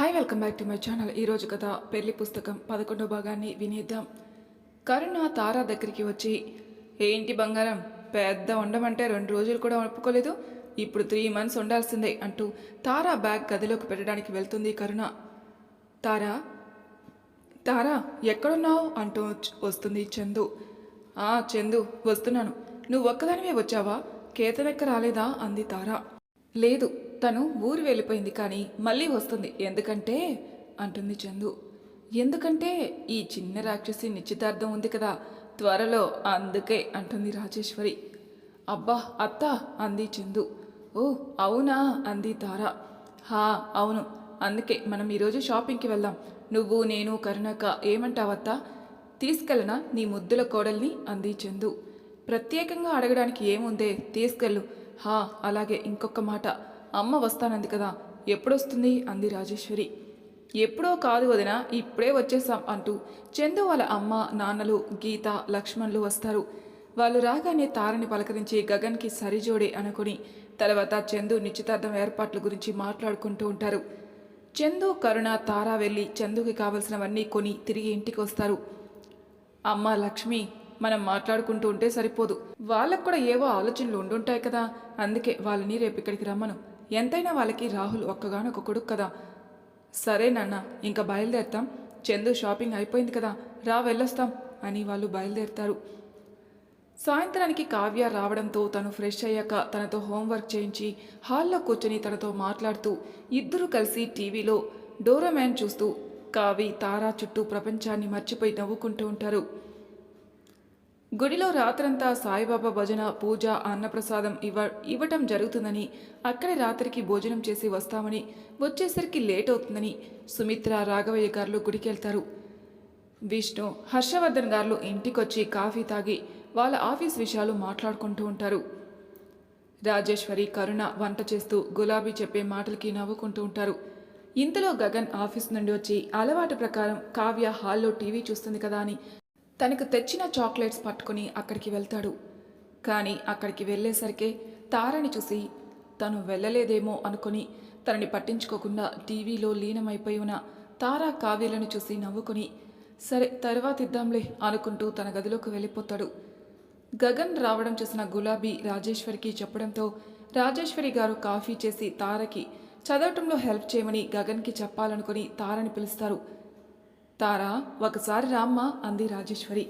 Hi welcome back to my channel. ఈరోజు కథ పెళ్ళి పుస్తకం పదకొండో భాగాన్ని వినేద్దాం. కరుణ తారా దగ్గరికి వచ్చి ఏంటి బంగారం పెద్ద ఉండమంటే రెండు రోజులు కూడా ఒప్పుకోలేదు? ఇప్పుడు త్రీ మంత్స్ ఉండాల్సిందే అంటూ తారా బ్యాగ్ గదిలోకి పెట్టడానికి వెళ్తుంది కరుణ. తారా తారా ఎక్కడున్నావు? అంటూ వస్తుంది చందు. ఆ చందు వస్తున్నాను. నువ్వు ఒక్కదానివే వచ్చావా? కేతనెక్క రాలేదా? అంది తారా. లేదు తను ఊరు వెళ్ళిపోయింది కానీ మళ్ళీ వస్తుంది. ఎందుకంటే? అంటుంది చందు. ఎందుకంటే ఈ చిన్న రాక్షసి నిశ్చితార్థం ఉంది కదా త్వరలో అందుకే అంటుంది రాజేశ్వరి. అబ్బా అత్త అంది చందు. ఓ అవునా అంది తారా. హా అవును. అందుకే మనం ఈరోజు షాపింగ్కి వెళ్దాం. నువ్వు నేను కరుణక ఏమంటావత్తా తీసుకెళ్ళనా నీ ముద్దుల కోడల్ని? అంది చందు. ప్రత్యేకంగా అడగడానికి ఏముందే? తీసుకెళ్ళు. హా అలాగే ఇంకొక మాట. అమ్మ వస్తానంది కదా ఎప్పుడొస్తుంది? అంది రాజేశ్వరి. ఎప్పుడో కాదు వదిన ఇప్పుడే వచ్చేసాం అంటూ చందు వాళ్ళ అమ్మ నాన్నలు గీత లక్ష్మణులు వస్తారు. వాళ్ళు రాగానే తారని పలకరించి గగన్కి సరిజోడే అనుకుని తర్వాత చందు నిశ్చితార్థం ఏర్పాట్ల గురించి మాట్లాడుకుంటూ ఉంటారు. చందు కరుణ తార వెళ్ళి చందుకి కావలసినవన్నీ కొని తిరిగి ఇంటికి వస్తారు అమ్మ లక్ష్మి మనం మాట్లాడుకుంటూ ఉంటే సరిపోదు. వాళ్ళకు కూడా ఏవో ఆలోచనలు ఉండుంటాయి కదా అందుకే వాళ్ళని రేపు ఇక్కడికి రమ్మను. ఎంతైనా వాళ్ళకి రాహుల్ ఒక్కగానొక్క కొడుకు కదా. సరే నాన్న ఇంకా బయలుదేరుతాం. చందు షాపింగ్ అయిపోయింది కదా రా వెళ్ళొస్తాం అని వాళ్ళు బయలుదేరుతారు. సాయంత్రానికి కావ్య రావడంతో తను ఫ్రెష్ అయ్యాక తనతో హోంవర్క్ చేయించి హాల్లో కూర్చొని తనతో మాట్లాడుతూ ఇద్దరూ కలిసి టీవీలో డోరామ్యాన్ చూస్తూ కావి తారా చుట్టూ ప్రపంచాన్ని మర్చిపోయి నవ్వుకుంటూ ఉంటారు. గుడిలో రాత్రంతా సాయిబాబా భజన పూజ అన్నప్రసాదం ఇవ్వ ఇవ్వటం జరుగుతుందని అక్కడే రాత్రికి భోజనం చేసి వస్తామని వచ్చేసరికి లేట్ అవుతుందని సుమిత్ర రాఘవయ్య గారులు గుడికి వెళ్తారు విష్ణు హర్షవర్ధన్ గారు ఇంటికొచ్చి కాఫీ తాగి వాళ్ళ ఆఫీస్ విషయాలు మాట్లాడుకుంటూ ఉంటారు. రాజేశ్వరి కరుణ వంట చేస్తూ గులాబీ చెప్పే మాటలకి నవ్వుకుంటూ ఉంటారు. ఇంతలో గగన్ ఆఫీస్ నుండి వచ్చి అలవాటు ప్రకారం కావ్య హాల్లో టీవీ చూస్తుంది కదా అని తనకు తెచ్చిన చాక్లెట్స్ పట్టుకుని అక్కడికి వెళ్తాడు. కానీ అక్కడికి వెళ్ళేసరికే తారని చూసి తను వెళ్ళలేదేమో అనుకుని తనని పట్టించుకోకుండా టీవీలో లీనమైపోయి ఉన్న తారా కావ్యలను చూసి నవ్వుకుని సరే తర్వాత ఇద్దాంలే అనుకుంటూ తన గదిలోకి వెళ్ళిపోతాడు. గగన్ రావడం చూసిన గులాబీ రాజేశ్వరికి చెప్పడంతో రాజేశ్వరి గారు కాఫీ చేసి తారకి చదవటంలో హెల్ప్ చేయమని గగన్కి చెప్పాలనుకుని తారని పిలుస్తారు. తారా ఒకసారి రామ్మా అంది రాజేశ్వరి.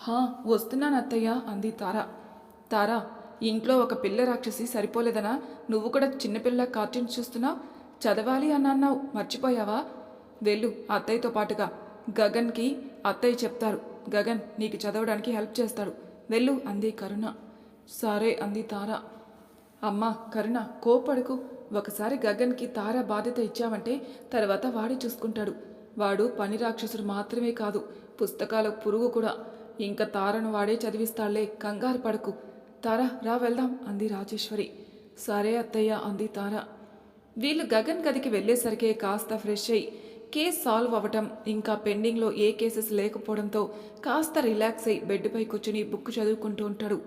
హా వస్తున్నాను అత్తయ్య అంది తార. తారా ఇంట్లో ఒక పిల్ల రాక్షసి సరిపోలేదనా? నువ్వు కూడా చిన్నపిల్ల కార్టూన్స్ చూస్తున్నావు చదవాలి అని అన్నావు మర్చిపోయావా? వెళ్ళు అత్తయ్యతో పాటుగా. గగన్కి అత్తయ్య చెప్తారు. గగన్ నీకు చదవడానికి హెల్ప్ చేస్తాడు. వెళ్ళు అంది కరుణ. సరే అంది తార. అమ్మా కరుణ కోపడుకు ఒకసారి గగన్కి తార బాధ్యత ఇచ్చావంటే తర్వాత వాడి చూసుకుంటాడు. వాడు పని రాక్షసుడు మాత్రమే కాదు పుస్తకాల పురుగు కూడా. ఇంకా తారను వాడే చదివిస్తాళ్ళే కంగారు పడకు. తార రా వెళ్దాం అంది రాజేశ్వరి. సరే అత్తయ్య అంది తార. వీళ్ళు గగన్ గదికి వెళ్ళేసరికే కాస్త ఫ్రెష్ అయ్యి కేస్ సాల్వ్ అవ్వటం ఇంకా పెండింగ్లో ఏ కేసెస్ లేకపోవడంతో కాస్త రిలాక్స్ అయి బెడ్పై కూర్చుని బుక్ చదువుకుంటూ ఉంటాడు.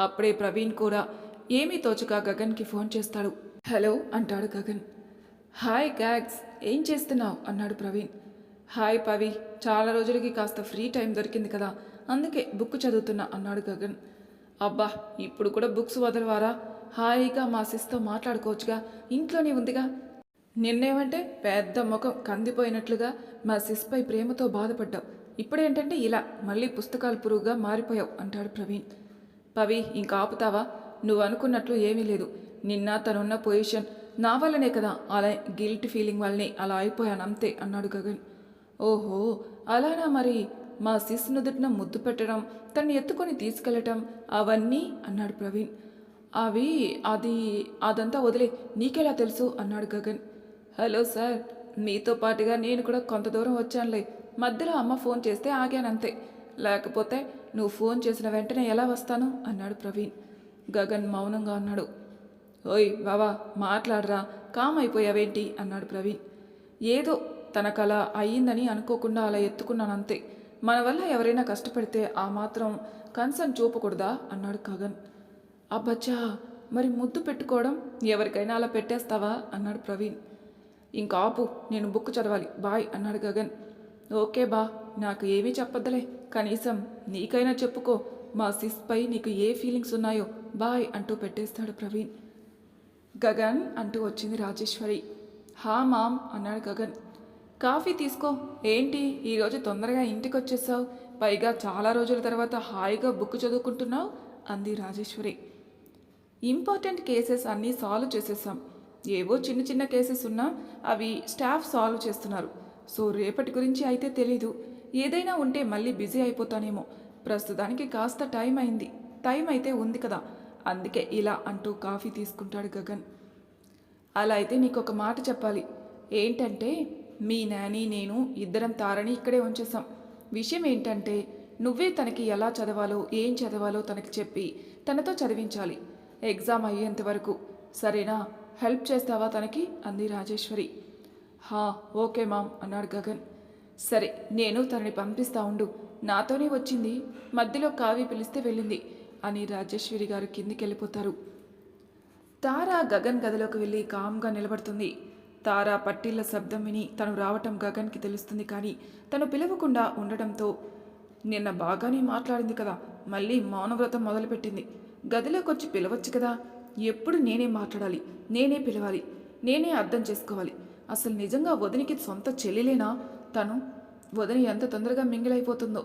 అప్పుడే ప్రవీణ్ కూడా ఏమీ తోచక గగన్కి ఫోన్ చేస్తాడు. హలో అంటాడు గగన్. హాయ్ గ్యాగ్స్ ఏం చేస్తున్నావు? అన్నాడు ప్రవీణ్. హాయ్ పవి చాలా రోజులకి కాస్త ఫ్రీ టైం దొరికింది కదా అందుకే బుక్ చదువుతున్నా అన్నాడు గగన్. అబ్బా ఇప్పుడు కూడా బుక్స్ వదలవారా? హాయిగా మా సిస్తో మాట్లాడుకోవచ్చుగా ఇంట్లోనే ఉందిగా? నిన్నేమంటే పెద్ద ముఖం కందిపోయినట్లుగా మా సిస్పై ప్రేమతో బాధపడ్డావు. ఇప్పుడేంటంటే ఇలా మళ్ళీ పుస్తకాలు పురుగుగా మారిపోయావు అంటాడు ప్రవీణ్. పవి ఇంకా ఆపుతావా? నువ్వు అనుకున్నట్లు ఏమీ లేదు. నిన్న తనున్న పొజిషన్ నా వల్లనే కదా అలా గిల్ట్ ఫీలింగ్ వల్లనే అలా అయిపోయాను అంతే అన్నాడు గగన్. ఓహో అలానా మరి? మా సిస్ నుదుటిన ముద్దు పెట్టడం తన్ని ఎత్తుకొని తీసుకెళ్ళటం అవన్నీ అన్నాడు ప్రవీణ్. అవి అది అదంతా వదిలే నీకెలా తెలుసు? అన్నాడు గగన్. హలో సార్ మీతో పాటుగా నేను కూడా కొంత దూరం వచ్చానులే. మధ్యలో అమ్మ ఫోన్ చేస్తే ఆగానంతే. లేకపోతే నువ్వు ఫోన్ చేసిన వెంటనే ఎలా వస్తాను? అన్నాడు ప్రవీణ్. గగన్ మౌనంగా అన్నాడు. ఓయ్ బావా మాట్లాడరా కామ్ అయిపోయావేంటి అన్నాడు ప్రవీణ్ ఏదో తనకలా అయ్యిందని అనుకోకుండా అలా ఎత్తుకున్నాను అంతే మన వల్ల ఎవరైనా కష్టపడితే ఆ మాత్రం కన్సర్న్ చూపకూడదా? అన్నాడు గగన్ అబ్బచ్చా మరి ముద్దు పెట్టుకోవడం ఎవరికైనా అలా పెట్టేస్తావా? అన్నాడు ప్రవీణ్. ఇంకా ఆపు నేను బుక్ చదవాలి. బాయ్ అన్నాడు గగన్ ఓకే బా నాకు ఏమీ చెప్పద్దులే. కనీసం నీకైనా చెప్పుకో. మా సిస్పై నీకు ఏ ఫీలింగ్స్ ఉన్నాయో బాయ్ అంటూ పెట్టేస్తాడు ప్రవీణ్. గగన్ అంటూ వచ్చింది రాజేశ్వరి. హా మామ్ అన్నాడు గగన్. కాఫీ తీసుకో. ఏంటి? ఈరోజు తొందరగా ఇంటికి వచ్చేసావు పైగా చాలా రోజుల తర్వాత హాయిగా బుక్ చదువుకుంటున్నావు అంది రాజేశ్వరి. ఇంపార్టెంట్ కేసెస్ అన్నీ సాల్వ్ చేసేసాం. ఏవో చిన్న చిన్న కేసెస్ ఉన్నా అవి స్టాఫ్ సాల్వ్ చేస్తున్నారు. సో రేపటి గురించి అయితే తెలీదు. ఏదైనా ఉంటే మళ్ళీ బిజీ అయిపోతానేమో. ప్రస్తుతానికి కాస్త టైం అయింది. టైం అయితే ఉంది కదా. అందుకే ఇలా అంటూ కాఫీ తీసుకుంటాడు గగన్. అలా అయితే నీకు ఒక మాట చెప్పాలి. ఏంటంటే మీ నాని నేను ఇద్దరం తారని ఇక్కడే ఉంచేసాం విషయం ఏంటంటే నువ్వే తనకి ఎలా చదవాలో ఏం చదవాలో తనకి చెప్పి తనతో చదివించాలి. ఎగ్జామ్ అయ్యేంత వరకు. సరేనా? హెల్ప్ చేస్తావా తనకి? అంది రాజేశ్వరి. హా ఓకే మామ్ అన్నాడు గగన్. సరే నేను తనని పంపిస్తా ఉండు. నాతోనే వచ్చింది. మధ్యలో కావి పిలిస్తే వెళ్ళింది. అని రాజేశ్వరి గారు కిందికి వెళ్ళిపోతారు తార గగన్ గదిలోకి వెళ్ళి కామ్గా నిలబడుతుంది. తార పట్టిళ్ళ శబ్దం విని తను రావటం గగన్కి తెలుస్తుంది కానీ తను పిలవకుండా ఉండడంతో నిన్న బాగానే మాట్లాడింది కదా మళ్ళీ మౌనవ్రతం మొదలుపెట్టింది. గదిలోకి వచ్చి పిలవచ్చు కదా ఎప్పుడు నేనే మాట్లాడాలి నేనే పిలవాలి నేనే అర్థం చేసుకోవాలి. అసలు నిజంగా వదినికి సొంత చెల్లిలేనా? తను వదిని ఎంత తొందరగా మింగిలైపోతుందో.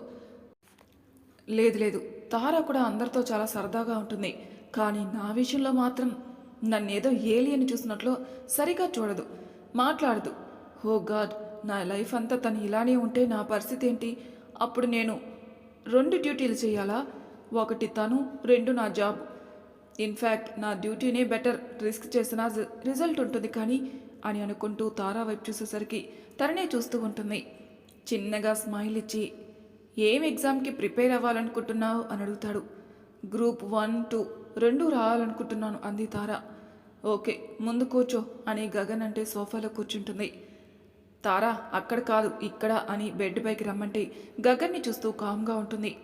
లేదు లేదు తార కూడా అందరితో చాలా సరదాగా ఉంటుంది. కానీ నా విషయంలో మాత్రం నన్నేదో ఏలియని చూసినట్లు సరిగా చూడదు మాట్లాడదు. హో గాడ్ నా లైఫ్ అంతా తను ఇలానే ఉంటే నా పరిస్థితి ఏంటి? అప్పుడు నేను రెండు డ్యూటీలు చేయాలా? ఒకటి తను రెండు నా జాబ్. ఇన్ఫ్యాక్ట్ నా డ్యూటీనే బెటర్ రిస్క్ చేసిన రిజల్ట్ ఉంటుంది కానీ అని అనుకుంటూ తారా వైపు చూసేసరికి తననే చూస్తూ ఉంటుంది. చిన్నగా స్మైల్ ఇచ్చి ఏం ఎగ్జామ్కి ప్రిపేర్ అవ్వాలనుకుంటున్నావు? అని అడుగుతాడు. గ్రూప్ వన్ టూ రెండు రావాలనుకుంటున్నాను అంది తార. ఓకే ముందు కూర్చో అని గగన్ అంటే సోఫాలో కూర్చుంటుంది. తారా అక్కడ కాదు ఇక్కడ అని బెడ్ పైకి రమ్మంటే గగన్ని చూస్తూ కామ్గా ఉంటుంది.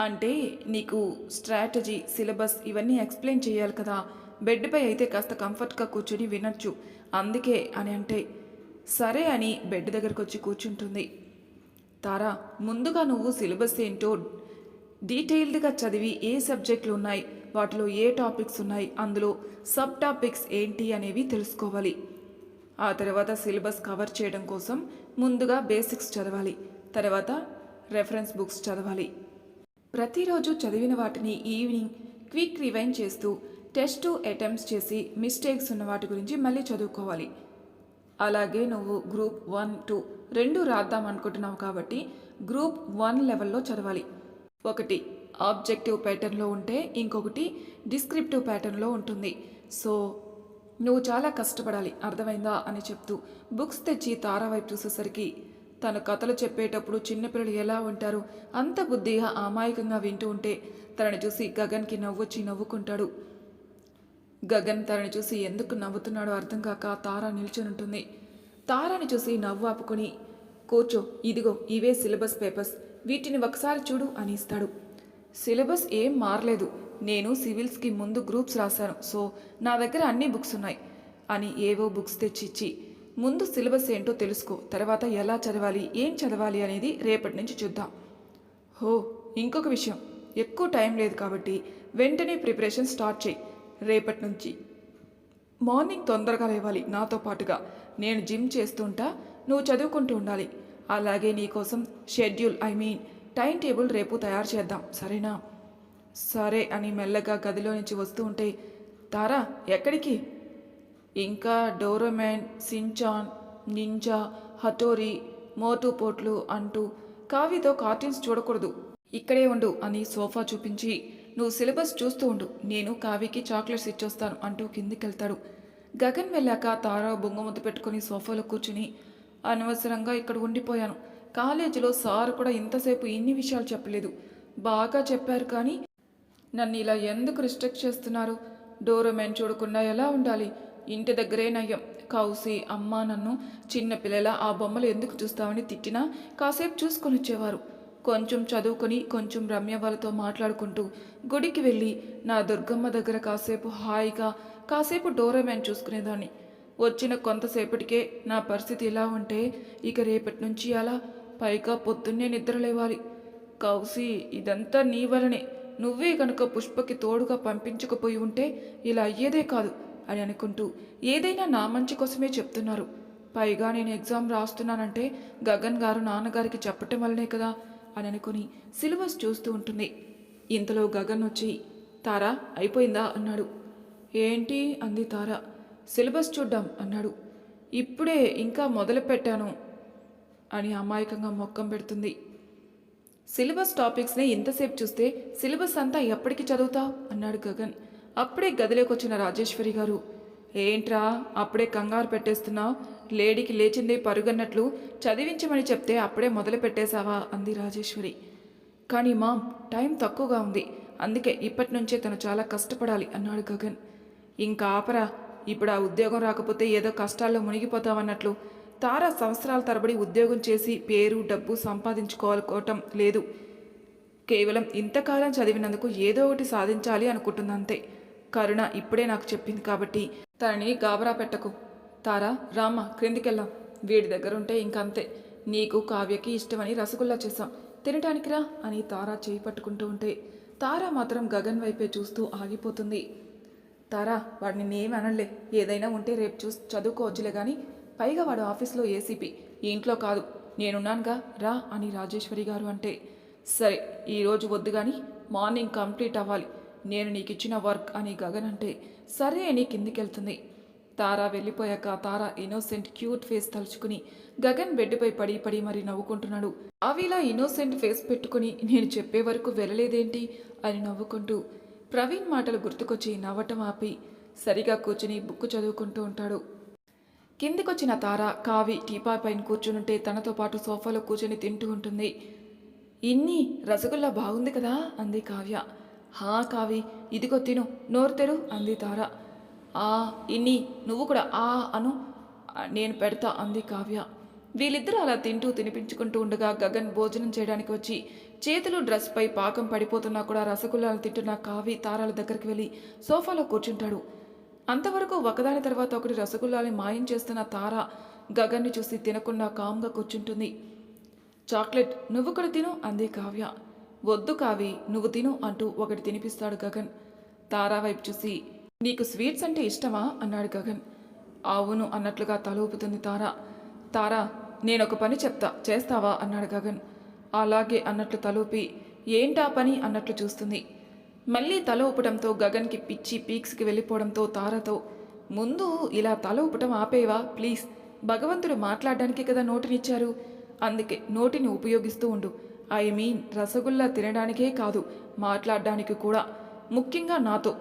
అంటే నీకు స్ట్రాటజీ సిలబస్ ఇవన్నీ ఎక్స్ప్లెయిన్ చేయాలి కదా. బెడ్పై అయితే కాస్త కంఫర్ట్గా కూర్చుని వినొచ్చు. అందుకే అని అంటే సరే అని బెడ్ దగ్గరకు వచ్చి కూర్చుంటుంది. తారా ముందుగా నువ్వు సిలబస్ ఏంటో డీటెయిల్డ్గా చదివి ఏ సబ్జెక్టులు ఉన్నాయి వాటిలో ఏ టాపిక్స్ ఉన్నాయి అందులో సబ్ టాపిక్స్ ఏంటి అనేవి తెలుసుకోవాలి. ఆ తర్వాత సిలబస్ కవర్ చేయడం కోసం ముందుగా బేసిక్స్ చదవాలి తర్వాత రెఫరెన్స్ బుక్స్ చదవాలి. ప్రతిరోజు చదివిన వాటిని ఈవినింగ్ క్విక్ రివైన్ చేస్తూ టెస్ట్ అటెంప్ట్స్ చేసి మిస్టేక్స్ ఉన్న వాటి గురించి మళ్ళీ చదువుకోవాలి. అలాగే నువ్వు గ్రూప్ వన్ టూ రెండు రాద్దాం అనుకుంటున్నావు కాబట్టి గ్రూప్ వన్ లెవెల్లో చదవాలి. ఒకటి ఆబ్జెక్టివ్ ప్యాటర్న్లో ఉంటే ఇంకొకటి డిస్క్రిప్టివ్ ప్యాటర్న్లో ఉంటుంది. సో నువ్వు చాలా కష్టపడాలి అర్థమైందా అని చెప్తూ బుక్స్ తెచ్చి తారా వైపు చూసేసరికి తను కథలు చెప్పేటప్పుడు చిన్నపిల్లలు ఎలా ఉంటారు అంత బుద్ధిగా అమాయకంగా వింటూ ఉంటే తనని చూసి గగన్కి నవ్వొచ్చి నవ్వుకుంటాడు. గగన్ తనని చూసి ఎందుకు నవ్వుతున్నాడో అర్థం కాక తారా నిల్చొనుంటుంది. తారాని చూసి నవ్వు ఆపుకొని కూర్చో ఇదిగో ఇవే సిలబస్ పేపర్స్. వీటిని ఒకసారి చూడు అని ఇస్తాడు. సిలబస్ ఏం మారలేదు. నేను సివిల్స్కి ముందు గ్రూప్స్ రాశాను. సో నా దగ్గర అన్ని బుక్స్ ఉన్నాయి అని ఏవో బుక్స్ తెచ్చిచ్చి ముందు సిలబస్ ఏంటో తెలుసుకో. తర్వాత ఎలా చదవాలి ఏం చదవాలి అనేది రేపటి నుంచి చూద్దాం. హో ఇంకొక విషయం. ఎక్కువ టైం లేదు కాబట్టి వెంటనే ప్రిపరేషన్ స్టార్ట్ చేయి. రేపటి నుంచి. మార్నింగ్ తొందరగా లేవాలి నాతో పాటుగా. నేను జిమ్ చేస్తుంటా నువ్వు చదువుకుంటూ ఉండాలి. అలాగే నీకోసం schedule I mean time table రేపు తయారు చేద్దాం సరేనా? సరే అని మెల్లగా గదిలో నుంచి వస్తూ ఉంటే తారా ఎక్కడికి? ఇంకా డోరోమెన్ సించాన్ నింజా హటోరి మోటు పోట్లు అంటూ కావితో కార్టూన్స్ చూడకూడదు. ఇక్కడే ఉండు అని సోఫా చూపించి నువ్వు సిలబస్ చూస్తూ ఉండు. నేను కావికి చాక్లెట్స్ ఇచ్చొస్తాను అంటూ కిందికెళ్తాడు. గగన్ వెళ్ళాక తారా బొంగముద్దు పెట్టుకుని సోఫాలో కూర్చుని అనవసరంగా ఇక్కడ ఉండిపోయాను. కాలేజీలో సార్ కూడా ఇంతసేపు ఇన్ని విషయాలు చెప్పలేదు. బాగా చెప్పారు కానీ నన్ను ఇలా ఎందుకు రిస్ట్రిక్ట్ చేస్తున్నారు? డోరమెన్ చూడకుండా ఎలా ఉండాలి? ఇంటి దగ్గరే నయ్యం. కౌసి అమ్మ నన్ను చిన్న పిల్లల ఆ బొమ్మలు ఎందుకు చూస్తామని తిట్టినా కాసేపు చూసుకొని వచ్చేవారు కొంచెం చదువుకొని కొంచెం రమ్య వాళ్ళతో మాట్లాడుకుంటూ గుడికి వెళ్ళి నా దుర్గమ్మ దగ్గర కాసేపు హాయిగా కాసేపు డోరమ్యాన్ చూసుకునేదాన్ని. వచ్చిన కొంతసేపటికే నా పరిస్థితి ఇలా ఉంటే ఇక రేపటి నుంచి అలా పైగా పొద్దున్నే నిద్ర లేవాలి. కౌసి ఇదంతా నీ వలనే. నువ్వే కనుక పుష్పకి తోడుగా పంపించకపోయి ఉంటే ఇలా అయ్యేదే కాదు అని అనుకుంటూ ఏదైనా నా మంచి కోసమే చెప్తున్నారు. పైగా నేను ఎగ్జామ్ రాస్తున్నానంటే గగన్ గారు నాన్నగారికి చెప్పటం వల్లనే కదా అని అనుకుని సిలబస్ చూస్తూ ఉంటుంది. ఇంతలో గగన్ వచ్చి తారా అయిపోయిందా? అన్నాడు. ఏంటి? అంది తారా. సిలబస్ చూడ్డాం అన్నాడు. ఇప్పుడే ఇంకా మొదలు పెట్టాను అని అమాయకంగా మొక్కం పెడుతుంది. సిలబస్ టాపిక్స్ని ఇంతసేపు చూస్తే సిలబస్ అంతా ఎప్పటికి చదువుతావు? అన్నాడు గగన్. అప్పుడే గదిలోకి వచ్చిన రాజేశ్వరి గారు. ఏంట్రా అప్పుడే కంగారు పెట్టేస్తున్నావు? లేడీకి లేచిందే పరుగన్నట్లు చదివించమని చెప్తే అప్పుడే మొదలు పెట్టేశావా? అంది రాజేశ్వరి. కానీ మామ్ టైం తక్కువగా ఉంది. అందుకే ఇప్పటి నుంచే తను చాలా కష్టపడాలి అన్నాడు గగన్. ఇంకా ఆపరా. ఇప్పుడు ఆ ఉద్యోగం రాకపోతే ఏదో కష్టాల్లో మునిగిపోతామన్నట్లు తారా సంవత్సరాల తరబడి ఉద్యోగం చేసి పేరు డబ్బు సంపాదించుకోవాలకోవటం లేదు. కేవలం ఇంతకాలం చదివినందుకు ఏదో ఒకటి సాధించాలి అనుకుంటుంది అంతే కరుణ ఇప్పుడే నాకు చెప్పింది కాబట్టి తనని గాబరా పెట్టకు తారా రామ్మ క్రిందికెళ్ళాం. వీడి దగ్గరుంటే ఇంకంతే. నీకు కావ్యకి ఇష్టమని రసగుల్లా చేశాం. తినటానికి రా అని తారా చేయి పట్టుకుంటూ ఉంటే. తారా మాత్రం గగన్ వైపే చూస్తూ ఆగిపోతుంది. తారా వాడిని నేనేం అనలే ఏదైనా ఉంటే రేపు చూసి చదువుకోవచ్చులే కానీ పైగా వాడు ఆఫీస్లో ఏసీపీ. ఇంట్లో కాదు. నేనున్నానుగా రా అని రాజేశ్వరి గారు అంటే. సరే ఈరోజు వద్దు కానీ మార్నింగ్ కంప్లీట్ అవ్వాలి. నేను నీకు ఇచ్చిన వర్క్ అని గగన్ అంటే. సరే అని కిందికెళ్తుంది. తారా వెళ్ళిపోయాక తారా ఇన్నోసెంట్ క్యూట్ ఫేస్ తలుచుకుని గగన్ బెడ్పై పడి పడి మరి నవ్వుకుంటున్నాడు. అవిలా ఇన్నోసెంట్ ఫేస్ పెట్టుకుని నేను చెప్పే వరకు వెళ్ళలేదేంటి అని నవ్వుకుంటూ ప్రవీణ్ మాటలు గుర్తుకొచ్చి నవ్వటం ఆపి సరిగా కూర్చుని బుక్కు చదువుకుంటూ ఉంటాడు. కిందికొచ్చిన తార కావి టీపా పైన కూర్చునుంటే తనతో పాటు సోఫాలో కూర్చొని తింటూ ఉంటుంది. ఇన్ని రసగుల్లా బాగుంది కదా అంది కావ్య. హా కావి ఇదిగో తిను నోరు తెరు అంది తార. ఆ ఇన్ని నువ్వు కూడా ఆ అను నేను పెడతా అంది కావ్య. వీళ్ళిద్దరూ అలా తింటూ తినిపించుకుంటూ ఉండగా గగన్ భోజనం చేయడానికి వచ్చి చేతులు డ్రెస్పై పాకం పడిపోతున్నా కూడా రసగుల్లాలు తింటున్న కావి తారాల దగ్గరికి వెళ్ళి సోఫాలో కూర్చుంటాడు. అంతవరకు ఒకదాని తర్వాత ఒకటి రసగుల్లాని మాయం చేస్తున్న తార గగన్ని చూసి తినకుండా కామ్గా కూర్చుంటుంది. చాక్లెట్ నువ్వు కూడా తిను అంది కావ్య. వద్దు కావి నువ్వు తిను అంటూ ఒకటి తినిపిస్తాడు గగన్. తారా వైపు చూసి నీకు స్వీట్స్ అంటే ఇష్టమా? అన్నాడు గగన్. అవును అన్నట్లుగా తల ఊపుతుంది తారా. తారా నేనొక పని చెప్తా చేస్తావా? అన్నాడు గగన్. అలాగే అన్నట్లు తలూపి ఏంటా పని? అన్నట్లు చూస్తుంది. మళ్ళీ తల ఊపడంతో గగన్కి పిచ్చి పీక్స్కి వెళ్ళిపోవడంతో తారతో ముందు ఇలా తల ఊపటం ఆపేవా? ప్లీజ్. భగవంతుడు మాట్లాడడానికి కదా నోటినిచ్చారు. అందుకే నోటిని ఉపయోగిస్తూ ఉండు. ఐ మీన్ రసగుల్లా తినడానికే కాదు మాట్లాడడానికి కూడా. ముఖ్యంగా నాతో.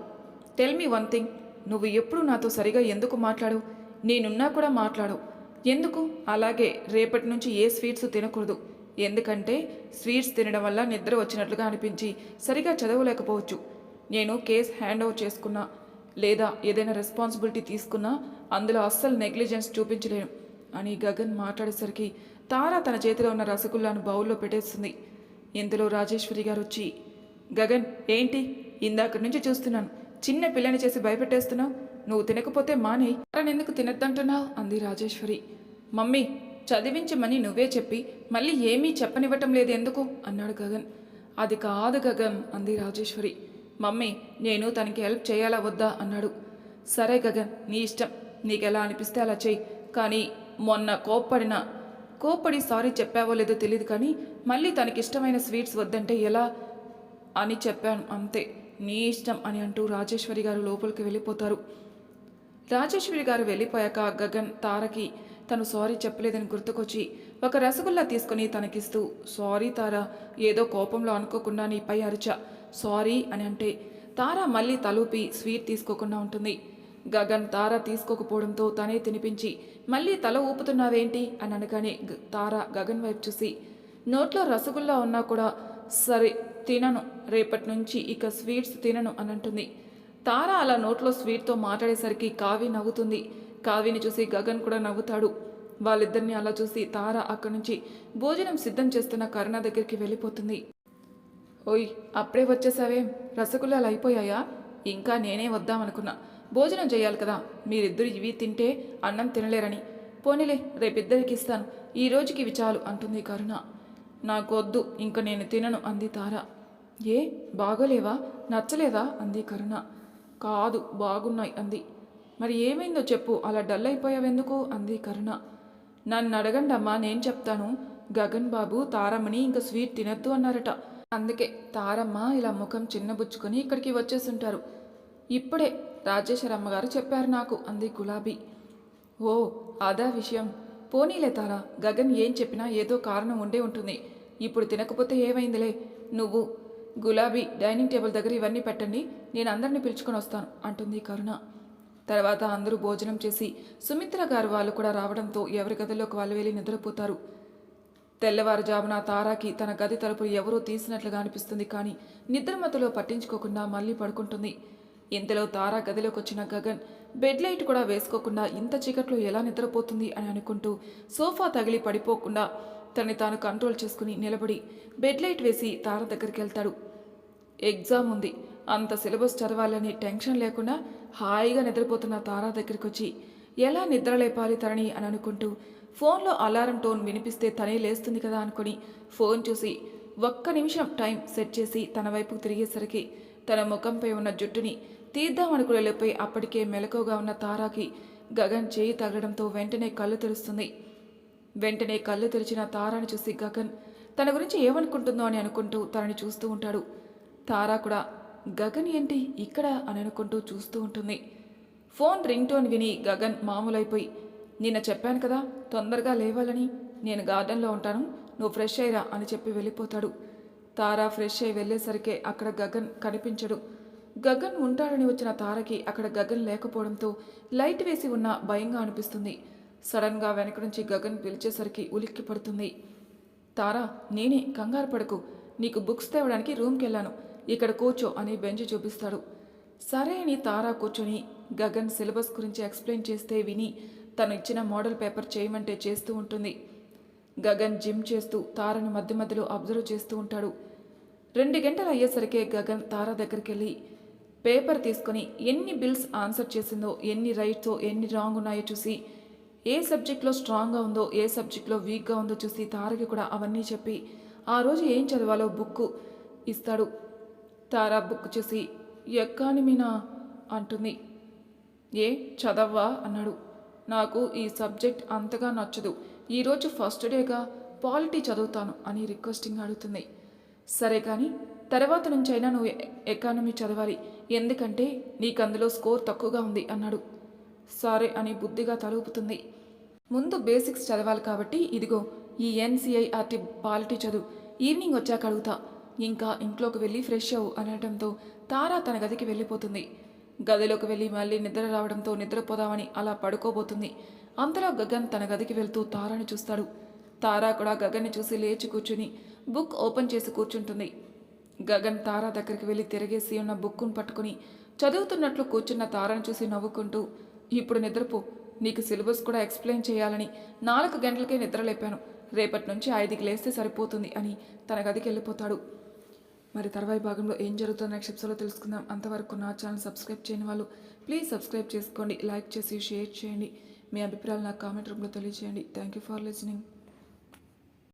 టెల్ మీ వన్ థింగ్ నువ్వు ఎప్పుడు నాతో సరిగా ఎందుకు మాట్లాడు? నేనున్నా కూడా మాట్లాడు. ఎందుకు? అలాగే రేపటి నుంచి ఏ స్వీట్స్ తినకూడదు. ఎందుకంటే స్వీట్స్ తినడం వల్ల నిద్ర వచ్చినట్లుగా అనిపించి సరిగా చదవలేకపోవచ్చు. నేను కేస్ హ్యాండ్ ఓవర్ చేసుకున్నా. లేదా ఏదైనా రెస్పాన్సిబిలిటీ తీసుకున్నా. అందులో అస్సలు నెగ్లిజెన్స్ చూపించలేను. అని గగన్ మాట్లాడేసరికి తార తన చేతిలో ఉన్న రసగుల్లాను బౌల్లో పెట్టేస్తుంది. ఇంతలో రాజేశ్వరి గారు వచ్చి గగన్ ఏంటి? ఇందాక నుంచి చూస్తున్నాను. చిన్న పిల్లని చేసి భయపెట్టేస్తున్నావు. నువ్వు తినకపోతే మానే. ఎందుకు తినద్దంటున్నావు? అంది రాజేశ్వరి. మమ్మీ చదివించమని నువ్వే చెప్పి మళ్ళీ ఏమీ చెప్పనివ్వటం లేదు ఎందుకు? అన్నాడు గగన్. అది కాదు గగన్ అంది రాజేశ్వరి. మమ్మీ నేను తనకి హెల్ప్ చేయాలా వద్దా? అన్నాడు. సరే గగన్ నీ ఇష్టం. నీకెలా అనిపిస్తే అలా చెయ్యి కానీ మొన్న కోప్పడిన కోప్పడి సారీ చెప్పావో లేదో తెలియదు కానీ మళ్ళీ తనకిష్టమైన స్వీట్స్ వద్దంటే ఎలా అని చెప్పాను అంతే. నీ ఇష్టం అని అంటూ రాజేశ్వరి గారు లోపలికి వెళ్ళిపోతారు. రాజేశ్వరి గారు వెళ్ళిపోయాక గగన్ తారకి తను సారీ చెప్పలేదని గుర్తుకొచ్చి ఒక రసగుల్లా తీసుకుని తనకిస్తూ సారీ తార ఏదో కోపంలో అనుకోకుండా నీపై అరిచా. సారీ అని అంటే తార మళ్ళీ తలూపి స్వీట్ తీసుకోకుండా ఉంటుంది. గగన్ తార తీసుకోకపోవడంతో తనే తినిపించి మళ్ళీ తల ఊపుతున్నావేంటి? అని అనగానే గ- తార గగన్ వైపు చూసి నోట్లో రసగుల్లా ఉన్నా కూడా సరే తినను. రేపటి నుంచి ఇక స్వీట్స్ తినను అని అంటుంది. తార అలా నోట్లో స్వీట్తో మాట్లాడేసరికి కావి నవ్వుతుంది. కావిని చూసి గగన్ కూడా నవ్వుతాడు. వాళ్ళిద్దరిని అలా చూసి తార అక్కడి నుంచి భోజనం సిద్ధం చేస్తున్న కరుణ దగ్గరికి వెళ్ళిపోతుంది. ఓయ్ అప్పుడే వచ్చేసావేం? రసగుల్లాలు అయిపోయాయా? ఇంకా నేనే వద్దామనుకున్నా. భోజనం చేయాలి కదా. మీరిద్దరు ఇవి తింటే అన్నం తినలేరని. పోనీలే రేపిద్దరికి ఇస్తాను. ఈ రోజుకి ఇవి చాలు అంటుంది కరుణ. నాకు వద్దు ఇంక నేను తినను అంది తార. ఏ బాగోలేవా? నచ్చలేదా? అంది కరుణ. కాదు బాగున్నాయి అంది. మరి ఏమైందో చెప్పు అలా డల్ అయిపోయావెందుకు? అంది కరుణ. నన్ను అడగండి అమ్మా నేను చెప్తాను. గగన్ బాబు తారమ్మని ఇంకా స్వీట్ తినద్దు అన్నారట. అందుకే తారమ్మ ఇలా ముఖం చిన్నబుచ్చుకొని ఇక్కడికి వచ్చేస్తుంటారు ఇప్పుడే రాజేశ్వరమ్మ గారు చెప్పారు నాకు అంది గులాబీ. ఓ అదా విషయం. పోనీలే తారా గగన్ ఏం చెప్పినా ఏదో కారణం ఉండే ఉంటుంది. ఇప్పుడు తినకపోతే ఏమైందిలే? నువ్వు గులాబీ డైనింగ్ టేబుల్ దగ్గర ఇవన్నీ పెట్టండి నేను అందరినీ పిలుచుకొని వస్తాను అంటుంది కరుణ. తర్వాత అందరూ భోజనం చేసి సుమిత్ర గారు వాళ్ళు కూడా రావడంతో ఎవరి గదిలోకి వాళ్ళు వెళ్ళి నిద్రపోతారు. తెల్లవారుజామున తారాకి తన గది తలుపులు ఎవరూ తీసినట్లుగా అనిపిస్తుంది కానీ నిద్రమతలో పట్టించుకోకుండా మళ్ళీ పడుకుంటుంది. ఇంతలో తారా గదిలోకి వచ్చిన గగన్ బెడ్ లైట్ కూడా వేసుకోకుండా ఇంత చీకట్లో ఎలా నిద్రపోతుంది? అని అనుకుంటూ సోఫా తగిలి పడిపోకుండా తనని తాను కంట్రోల్ చేసుకుని నిలబడి బెడ్ లైట్ వేసి తార దగ్గరికి వెళ్తాడు ఎగ్జామ్ ఉంది. అంత సిలబస్ చదవాలని టెన్షన్ లేకుండా హాయిగా నిద్రపోతున్న తారా దగ్గరికి వచ్చి ఎలా నిద్ర లేపాలి తనని అని అనుకుంటూ ఫోన్లో అలారం టోన్ వినిపిస్తే తనే లేస్తుంది కదా అనుకుని ఫోన్ చూసి ఒక్క నిమిషం టైం సెట్ చేసి తన వైపు తిరిగేసరికి తన ముఖంపై ఉన్న జుట్టుని తీద్దాం తీద్దామనుకునేలోపై అప్పటికే మెలకుగా ఉన్న తారాకి గగన్ చేయి తగలడంతో వెంటనే కళ్ళు తెరుస్తుంది. వెంటనే కళ్ళు తెరిచిన తారాని చూసి గగన్ తన గురించి ఏమనుకుంటుందో అని అనుకుంటూ తనని చూస్తూ ఉంటాడు. తారా కూడా గగన్ ఏంటి ఇక్కడ? అని అనుకుంటూ చూస్తూ ఉంటుంది. ఫోన్ రింగ్ టోన్ విని గగన్ మామూలైపోయి నిన్న చెప్పాను కదా తొందరగా లేవాలని. నేను గార్డెన్లో ఉంటాను. నువ్వు ఫ్రెష్ అయ్యిరా అని చెప్పి వెళ్ళిపోతాడు. తారా ఫ్రెష్ అయి వెళ్ళేసరికే అక్కడ గగన్ కనిపించడు. గగన్ ఉంటాడని వచ్చిన తారకి అక్కడ గగన్ లేకపోవడంతో లైట్ వేసి ఉన్న భయంగా అనిపిస్తుంది. సడన్గా వెనక నుంచి గగన్ పిలిచేసరికి ఉలిక్కి పడుతుంది. తారా నేనే కంగారు పడకు. నీకు బుక్స్ తేవడానికి రూమ్కి వెళ్ళాను. ఇక్కడ కూర్చో అని బెంచ్ చూపిస్తాడు. సరే అని తారా కూర్చొని గగన్ సిలబస్ గురించి ఎక్స్ప్లెయిన్ చేస్తే విని తను ఇచ్చిన మోడల్ పేపర్ చేయమంటే చేస్తూ ఉంటుంది. గగన్ జిమ్ చేస్తూ తారను మధ్య మధ్యలో అబ్జర్వ్ చేస్తూ ఉంటాడు. రెండు గంటలు అయ్యేసరికే గగన్ తార దగ్గరికి వెళ్ళి పేపర్ తీసుకొని ఎన్ని బిల్స్ ఆన్సర్ చేసిందో ఎన్ని రైట్సో ఎన్ని రాంగ్ ఉన్నాయో చూసి ఏ సబ్జెక్ట్లో స్ట్రాంగ్గా ఉందో ఏ సబ్జెక్ట్లో వీక్గా ఉందో చూసి తారకి కూడా అవన్నీ చెప్పి ఆ రోజు ఏం చదవాలో బుక్ ఇస్తాడు. తారా బుక్ చూసి ఎక్కానిమీనా అంటుంది. ఏ చదవ్వా? అన్నాడు. నాకు ఈ సబ్జెక్ట్ అంతగా నచ్చదు. ఈరోజు ఫస్ట్ డేగా పాలిటీ చదువుతాను అని రిక్వెస్టింగ్ అడుగుతుంది. సరే కానీ తర్వాత నుంచైనా నువ్వు ఎ- ఎకానమీ చదవాలి. ఎందుకంటే నీకు అందులో స్కోర్ తక్కువగా ఉంది అన్నాడు. సరే అని బుద్ధిగా తలుపుతుంది. ముందు బేసిక్స్ చదవాలి కాబట్టి ఇదిగో ఈ ఎన్సీఐఆర్టీ పాలిటీ చదువు ఈవినింగ్ వచ్చాక అడుగుతా. ఇంకా ఇంట్లోకి వెళ్ళి ఫ్రెష్ అవు అనడంతో తారా తన గదికి వెళ్ళిపోతుంది. గదిలోకి వెళ్ళి మళ్ళీ నిద్ర రావడంతో నిద్రపోదామని అలా పడుకోబోతుంది. అంతలో గగన్ తన గదికి వెళ్తూ తారాని చూస్తాడు. తారా కూడా గగన్ని చూసి లేచి కూర్చుని బుక్ ఓపెన్ చేసి కూర్చుంటుంది. గగన్ తారా దగ్గరికి వెళ్ళి తిరిగేసి ఉన్న బుక్కును పట్టుకుని చదువుతున్నట్లు కూర్చున్న తారను చూసి నవ్వుకుంటూ ఇప్పుడు నిద్రపో. నీకు సిలబస్ కూడా ఎక్స్ప్లెయిన్ చేయాలని నాలుగు గంటలకే నిద్రలేపాను. రేపటి నుంచి ఐదుకి లేస్తే సరిపోతుంది అని తన గదికి వెళ్ళిపోతాడు. మరి తర్వాయి భాగంలో ఏం జరుగుతుందో నెక్స్ట్ ఎపిసోడ్లో తెలుసుకుందాం. అంతవరకు నా ఛానల్ సబ్స్క్రైబ్ చేయని వాళ్ళు ప్లీజ్ సబ్స్క్రైబ్ చేసుకోండి లైక్ చేసి షేర్ చేయండి. మీ అభిప్రాయాలు నాకు కామెంట్ రూపంలో తెలియజేయండి. Thank you for listening.